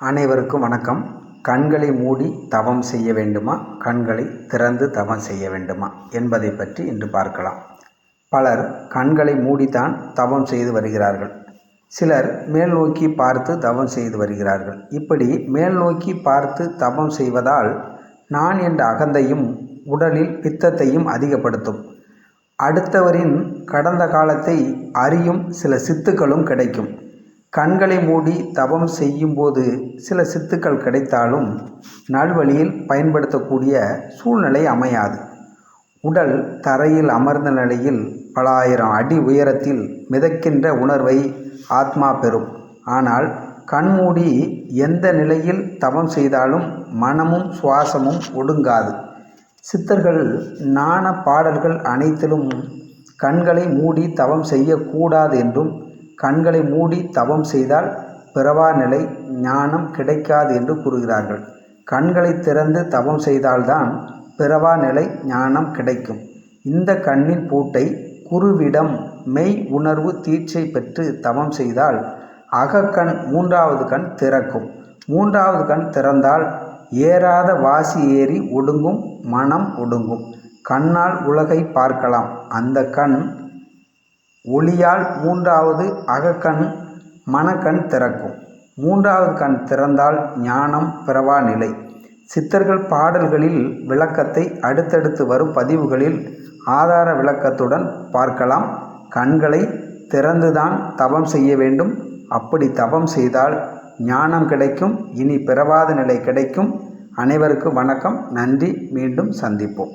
அனைவருக்கும் வணக்கம். கண்களை மூடி தவம் செய்ய வேண்டுமா? கண்களை திறந்து தவம் செய்ய வேண்டுமா? என்பதை பற்றி இன்று பார்க்கலாம். பலர் கண்களை மூடித்தான் தவம் செய்து வருகிறார்கள். சிலர் மேல் நோக்கி பார்த்து தவம் செய்து வருகிறார்கள். இப்படி மேல் நோக்கி பார்த்து தவம் செய்வதால் நான் என்ற அகந்தையும் உடலில் பித்தத்தையும் அதிகப்படுத்தும். அடுத்தவரின் கடந்த காலத்தை அறியும் சில சித்துக்களும் கிடைக்கும். கண்களை மூடி தவம் செய்யும்போது சில சித்துக்கள் கிடைத்தாலும் நல்வழியில் பயன்படுத்தக்கூடிய சூழ்நிலை அமையாது. உடல் தரையில் அமர்ந்த நிலையில் பல ஆயிரம் அடி உயரத்தில் மிதக்கின்ற உணர்வை ஆத்மா பெறும். ஆனால் கண்மூடி எந்த நிலையில் தவம் செய்தாலும் மனமும் சுவாசமும் ஒடுங்காது. சித்தர்கள் நாண பாடல்கள் அனைத்திலும் கண்களை மூடி தவம் செய்யக்கூடாது என்றும் கண்களை மூடி தவம் செய்தால் பிறவா நிலை ஞானம் கிடைக்காது என்று கூறுகிறார்கள். கண்களை திறந்து தவம் செய்தால்தான் பிறவா நிலை ஞானம் கிடைக்கும். இந்த கண்ணின் பூட்டை குருவிடம் மெய் உணர்வு தீட்சை பெற்று தவம் செய்தால் அகக்கண் மூன்றாவது கண் திறக்கும். மூன்றாவது கண் திறந்தால் ஏறாத வாசி ஏறி ஒடுங்கும் மனம் ஒடுங்கும். கண்ணால் உலகை பார்க்கலாம். அந்த கண் ஒளியால் மூன்றாவது அகக்கண் மனக்கண் திறக்கும். மூன்றாவது கண் திறந்தால் ஞானம் பிறவா நிலை. சித்தர்கள் பாடல்களில் விளக்கத்தை அடுத்தடுத்து வரும் பதிவுகளில் ஆதார விளக்கத்துடன் பார்க்கலாம். கண்களை திறந்துதான் தவம் செய்ய வேண்டும். அப்படி தவம் செய்தால் ஞானம் கிடைக்கும். இனி பிறவாத நிலை கிடைக்கும். அனைவருக்கும் வணக்கம். நன்றி. மீண்டும் சந்திப்போம்.